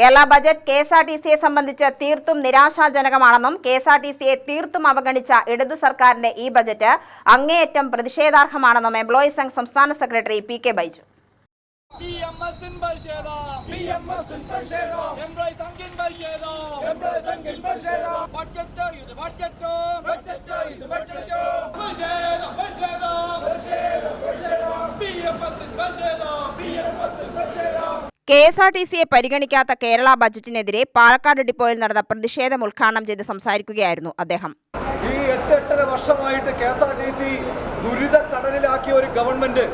Kerala budget K S R T സിയെ സംബന്ധിച്ച് തീർത്തും നിരാശാജനകമാണെന്നും കെ എസ് ആർ ടി സിയെ തീർത്തും അവഗണിച്ച ഇടതു സർക്കാരിന്റെ ഈ ബജറ്റ് അങ്ങേയറ്റം പ്രതിഷേധാർഹമാണെന്നും എംപ്ലോയീസ് സംഘ് സംസ്ഥാന secretary P K Baiju. BMSin K S R T സിയെ പരിഗണിക്കാത്ത കേരള ബജറ്റിനെതിരെ പാലക്കാട് ഡിപ്പോയിൽ നടന്ന പ്രതിഷേധം ഉദ്ഘാടനം ചെയ്ത് സംസാരിക്കുകയായിരുന്നു അദ്ദേഹം. ഈ എട്ട് എട്ടര വർഷമായിട്ട് K S R T C ദുരിത കടലിലാക്കിയ ഒരു ഗവൺമെന്റ്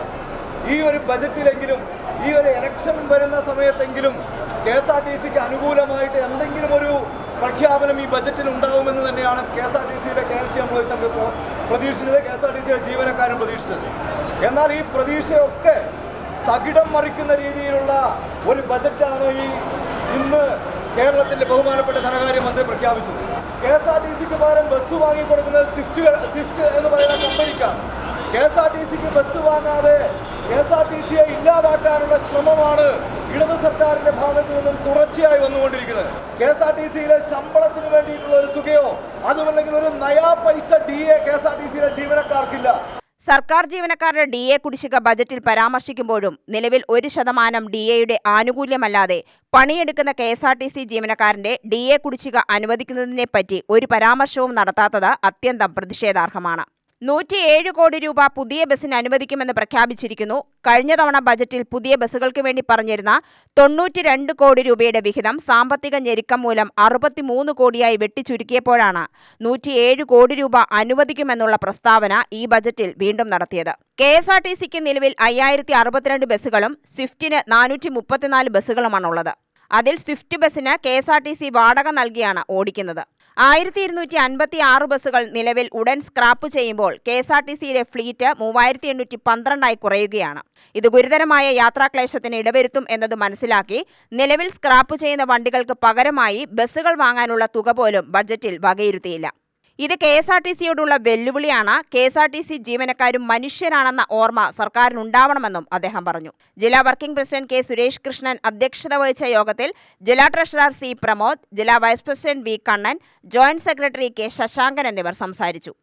ഈ ഒരു ബജറ്റിലെങ്കിലും ഈ ഒരു ഇലക്ഷൻ വരുന്ന സമയത്തെങ്കിലും കെ എസ് ആർ ടി സിക്ക് അനുകൂലമായിട്ട് എന്തെങ്കിലും ഒരു പ്രഖ്യാപനം ഈ ബജറ്റിൽ ഉണ്ടാവുമെന്ന് തന്നെയാണ് കെ എസ് ആർ ടി സിയുടെ കെ എസ് ടി എംപ്ലോയീസ് പ്ര- പ്രതീക്ഷിച്ചത് കെ എസ് ആർ ടി സിയുടെ ജീവനക്കാരും പ്രതീക്ഷിച്ചത്. എന്നാൽ ഈ പ്രതീക്ഷയൊക്കെ തകിടം മറിക്കുന്ന രീതിയിലുള്ള ഒരു ബജറ്റാണ് ഈ ഇന്ന് കേരളത്തിന്റെ ബഹുമാനപ്പെട്ട ധനകാര്യമന്ത്രി പ്രഖ്യാപിച്ചത്. കെ എസ് ആർ ടി സിക്ക് പകരം ബസ് വാങ്ങിക്കൊടുക്കുന്നത് സ്വിഫ്റ്റ് സ്വിഫ്റ്റ് എന്ന് പറയുന്ന കമ്പനിക്കാണ് കെ എസ് ആർ ടി സിക്ക് ബസ് വാങ്ങാതെ കെ എസ് ആർ ടി സിയെ ഇല്ലാതാക്കാനുള്ള ശ്രമമാണ് ഇടത് സർക്കാരിന്റെ ഭാഗത്തു നിന്നും തുടർച്ചയായി വന്നുകൊണ്ടിരിക്കുന്നത്. കെ എസ് ആർ ടി സിയിലെ ശമ്പളത്തിന് വേണ്ടിയിട്ടുള്ള ഒരു തുകയോ അതുമല്ലെങ്കിൽ ഒരു നയാ പൈസ D A K S R T സിയിലെ ജീവനക്കാർക്കില്ല. സർക്കാർ ജീവനക്കാരുടെ ഡി എ കുടിശ്ശിക ബജറ്റിൽ പരാമർശിക്കുമ്പോഴും നിലവിൽ ഒരു ശതമാനം ഡി എയുടെ ആനുകൂല്യമല്ലാതെ പണിയെടുക്കുന്ന K S R T C ജീവനക്കാരന്റെ ഡി എ കുടിശ്ശിക അനുവദിക്കുന്നതിനെപ്പറ്റി ഒരു പരാമർശവും നടത്താത്തത് അത്യന്തം പ്രതിഷേധാർഹമാണ്. നൂറ്റിയേഴ് കോടി രൂപ പുതിയ ബസ്സിന് അനുവദിക്കുമെന്ന് പ്രഖ്യാപിച്ചിരിക്കുന്നു. കഴിഞ്ഞ തവണ ബജറ്റിൽ പുതിയ ബസ്സുകൾക്ക് വേണ്ടി പറഞ്ഞിരുന്ന തൊണ്ണൂറ്റി രണ്ട് കോടി രൂപയുടെ വിഹിതം സാമ്പത്തിക ഞെരുക്കം മൂലം അറുപത്തിമൂന്ന് കോടിയായി വെട്ടിച്ചുരുക്കിയപ്പോഴാണ് നൂറ്റിയേഴ് കോടി രൂപ അനുവദിക്കുമെന്നുള്ള പ്രസ്താവന ഈ ബജറ്റിൽ വീണ്ടും നടത്തിയത്. കെ എസ് ആർ ടി സിക്ക് നിലവിൽ അയ്യായിരത്തി അറുപത്തിരണ്ട് ബസ്സുകളും സ്വിഫ്റ്റിന് നാനൂറ്റി മുപ്പത്തിനാല് ബസ്സുകളുമാണുള്ളത്. അതിൽ സ്വിഫ്റ്റ് ബസ്സിന് K S R T C വാടക നൽകിയാണ് ഓടിക്കുന്നത്. ആയിരത്തി ഇരുന്നൂറ്റി അൻപത്തി ആറ് ബസ്സുകൾ നിലവിൽ ഉടൻ സ്ക്രാപ്പ് ചെയ്യുമ്പോൾ കെ എസ് ആർ ടി സിയുടെ ഫ്ലീറ്റ് മൂവായിരത്തി എണ്ണൂറ്റി പന്ത്രണ്ടായി കുറയുകയാണ്. ഇത് ഗുരുതരമായ യാത്രാക്ലേശത്തിന് ഇടവരുത്തും എന്നത് മനസ്സിലാക്കി നിലവിൽ സ്ക്രാപ്പ് ചെയ്യുന്ന വണ്ടികൾക്ക് പകരമായി ബസ്സുകൾ വാങ്ങാനുള്ള തുക പോലും ബഡ്ജറ്റിൽ വകയിരുത്തിയില്ല. ഇത് കെ എസ് ആർ ടി സിയോടുള്ള വെല്ലുവിളിയാണ്. K S R T C ജീവനക്കാരും മനുഷ്യരാണെന്ന ഓർമ്മ സർക്കാരിനുണ്ടാവണമെന്നും അദ്ദേഹം പറഞ്ഞു. ജില്ലാ working president K Suresh Krishnan അധ്യക്ഷത വഹിച്ച യോഗത്തിൽ ജില്ലാ ട്രഷറർ സി പ്രമോദ് ജില്ലാ vice president V Kannan joint secretary K Sasankan എന്നിവർ സംസാരിച്ചു.